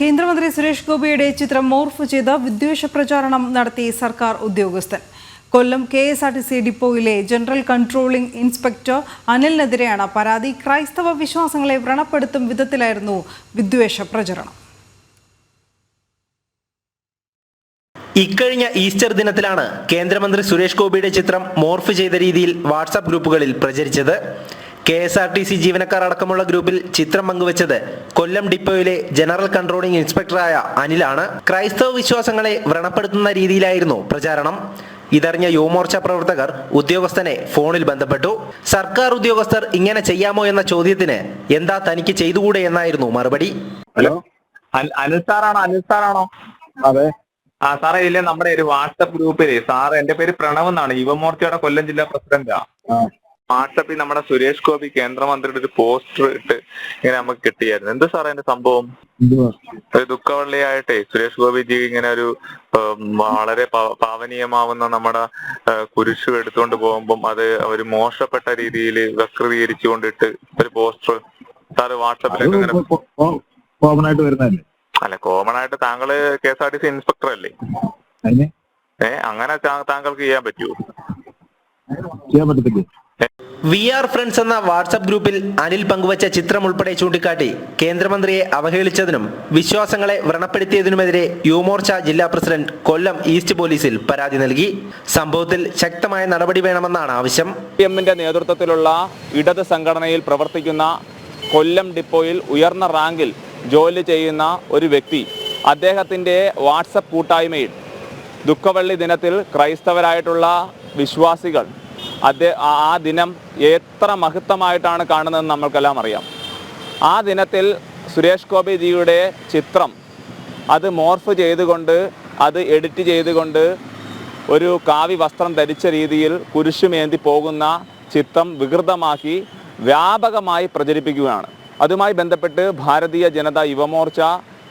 കേന്ദ്രമന്ത്രി സുരേഷ് ഗോപിയുടെ ചിത്രം മോർഫ് ചെയ്ത് വിദ്വേഷ പ്രചാരണം നടത്തി സർക്കാർ ഉദ്യോഗസ്ഥൻ. Kollam K S R T C ഡിപ്പോയിലെ general controlling inspector അനിലിനെതിരെയാണ് പരാതി. ക്രൈസ്തവ വിശ്വാസങ്ങളെ വ്രണപ്പെടുത്തും വിധത്തിലായിരുന്നു വിദ്വേഷ പ്രചരണം. ഇക്കഴിഞ്ഞ ഈസ്റ്റർ ദിനത്തിലാണ് കേന്ദ്രമന്ത്രി സുരേഷ് ഗോപിയുടെ ചിത്രം മോർഫ് ചെയ്ത രീതിയിൽ വാട്സാപ്പ് ഗ്രൂപ്പുകളിൽ പ്രചരിച്ചത്. K S R T C ജീവനക്കാർ അടക്കമുള്ള ഗ്രൂപ്പിൽ ചിത്രം പങ്കുവച്ചത് കൊല്ലം ഡിപ്പോയിലെ ജനറൽ കൺട്രോളിംഗ് ഇൻസ്പെക്ടറായ അനിലാണ്. ക്രൈസ്തവ വിശ്വാസങ്ങളെ വ്രണപ്പെടുത്തുന്ന രീതിയിലായിരുന്നു പ്രചാരണം. ഇതറിഞ്ഞ യുവമോർച്ച പ്രവർത്തകർ ഉദ്യോഗസ്ഥനെ ഫോണിൽ ബന്ധപ്പെട്ടു. സർക്കാർ ഉദ്യോഗസ്ഥർ ഇങ്ങനെ ചെയ്യാമോ എന്ന ചോദ്യത്തിന് എന്താ തനിക്ക് ചെയ്തുകൂടെ എന്നായിരുന്നു മറുപടി. ഹലോ? അനിൽ സാറാണോ? അനിൽ സാറാണോ? അതെ. ആ സാറേ ഇല്ലേ നമ്മുടെ ഒരു വാട്സപ്പ് ഗ്രൂപ്പിലെ. സാർ എന്റെ പേര് പ്രണവ് എന്നാണ്. യുവമോർച്ചയുടെ കൊല്ലം ജില്ലാ പ്രസിഡന്റാ. വാട്സപ്പിൽ നമ്മുടെ സുരേഷ് ഗോപി കേന്ദ്രമന്ത്രിയുടെ ഒരു പോസ്റ്റർ ഇട്ട് ഇങ്ങനെ നമുക്ക് കിട്ടിയായിരുന്നു. എന്ത് സാറേ അതിന്റെ സംഭവം? ഒരു ദുഃഖവള്ളിയായിട്ടെ സുരേഷ് ഗോപിജി ഇങ്ങനെ ഒരു വളരെ പാവനീയമാവുന്ന നമ്മുടെ കുരിശു എടുത്തുകൊണ്ട് പോകുമ്പം അത് ഒരു മോശപ്പെട്ട രീതിയിൽ വക്രീകരിച്ചുകൊണ്ടിട്ട് ഒരു പോസ്റ്റർ സാറ് വാട്സപ്പിലൊക്കെ ഇങ്ങനെ കോമൺ ആയിട്ട് വരുന്നതല്ലേ? അല്ല കോമൺ ആയിട്ട് താങ്കൾ K S R T C inspector അല്ലേ ഏഹ് അങ്ങനെ താങ്കൾക്ക് ചെയ്യാൻ പറ്റുമോ ചെയ്യാൻ പറ്റത്തില്ലേ? വി ആർ ഫ്രണ്ട്സ് എന്ന വാട്സപ്പ് ഗ്രൂപ്പിൽ അനിൽ പങ്കുവച്ച ചിത്രം ഉൾപ്പെടെ ചൂണ്ടിക്കാട്ടി കേന്ദ്രമന്ത്രിയെ അവഹേളിച്ചതിനും വിശ്വാസങ്ങളെ വ്രണപ്പെടുത്തിയതിനുമെതിരെ യുവമോർച്ച ജില്ലാ പ്രസിഡന്റ് കൊല്ലം ഈസ്റ്റ് പോലീസിൽ പരാതി നൽകി. സംഭവത്തിൽ ശക്തമായ നടപടി വേണമെന്നാണ് ആവശ്യം. എമ്മിന്റെ നേതൃത്വത്തിലുള്ള ഇടത് സംഘടനയിൽ പ്രവർത്തിക്കുന്ന കൊല്ലം ഡിപ്പോയിൽ ഉയർന്ന റാങ്കിൽ ജോലി ചെയ്യുന്ന ഒരു വ്യക്തി അദ്ദേഹത്തിന്റെ വാട്സപ്പ് കൂട്ടായ്മയിൽ ദുഃഖവള്ളി ദിനത്തിൽ ക്രൈസ്തവരായിട്ടുള്ള വിശ്വാസികൾ അദ്ദേഹ ആ ദിനം എത്ര മഹത്വമായിട്ടാണ് കാണുന്നതെന്ന് നമ്മൾക്കെല്ലാം അറിയാം. ആ ദിനത്തിൽ സുരേഷ് ഗോപിജിയുടെ ചിത്രം അത് മോർഫ് ചെയ്തുകൊണ്ട് അത് എഡിറ്റ് ചെയ്തുകൊണ്ട് ഒരു കാവി വസ്ത്രം ധരിച്ച രീതിയിൽ കുരിശുമേന്തി പോകുന്ന ചിത്രം വികൃതമാക്കി വ്യാപകമായി പ്രചരിപ്പിക്കുകയാണ്. അതുമായി ബന്ധപ്പെട്ട് ഭാരതീയ ജനതാ യുവമോർച്ച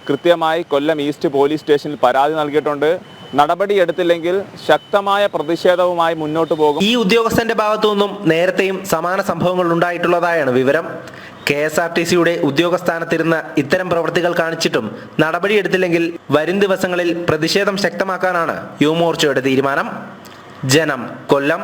കൃത്യമായി കൊല്ലം ഈസ്റ്റ് പോലീസ് സ്റ്റേഷനിൽ പരാതി നൽകിയിട്ടുണ്ട്. നടപടിയെടുത്തില്ലെങ്കിൽ ശക്തമായ പ്രതിഷേധവുമായി മുന്നോട്ട് പോകും. ഈ ഉദ്യോഗസ്ഥന്റെ ഭാഗത്തു നിന്നും നേരത്തെയും സമാന സംഭവങ്ങൾ ഉണ്ടായിട്ടുള്ളതായാണ് വിവരം. കെ എസ് ആർ ടി സിയുടെ ഉദ്യോഗസ്ഥാനത്തിരുന്ന ഇത്തരം പ്രവൃത്തികൾ കാണിച്ചിട്ടും നടപടിയെടുത്തില്ലെങ്കിൽ വരും ദിവസങ്ങളിൽ പ്രതിഷേധം ശക്തമാക്കാനാണ് യുവമോർച്ചയുടെ തീരുമാനം. ജനം കൊല്ലം.